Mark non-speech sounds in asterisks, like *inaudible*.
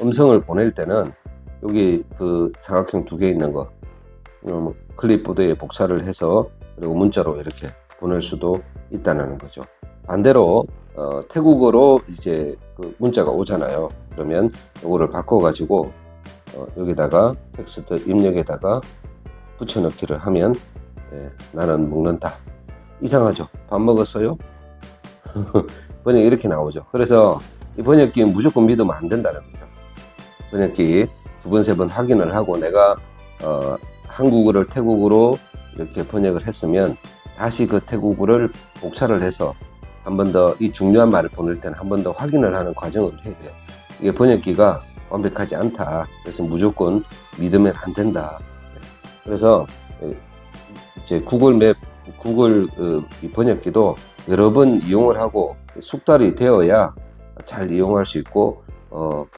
음성을 보낼 때는 여기 그 사각형 두 개 있는 거 음, 클립보드에 복사를 해서 그리고 문자로 이렇게 보낼 수도 있다는 거죠. 반대로 어, 태국어로 이제 그 문자가 오잖아요. 그러면 이거를 바꿔가지고 어, 여기다가 텍스트 입력에다가 붙여넣기를 하면 예, 나는 먹는다. 이상하죠? 밥 먹었어요? *laughs* 번역이 이렇게 나오죠. 그래서 이 번역기 무조건 믿으면 안 된다는 거죠. 번역기 두 번, 세 번 확인을 하고 내가 어, 한국어를 태국어로 이렇게 번역을 했으면 다시 그 태국어를 복사를 해서 한 번 더 이 중요한 말을 보낼 때는 한 번 더 확인을 하는 과정을 해야 돼요. 이게 번역기가 완벽하지 않다. 그래서 무조건 믿으면 안 된다. 그래서 이제 구글 맵, 구글 어, 이 번역기도 여러 번 이용을 하고 숙달이 되어야 잘 이용할 수 있고 어,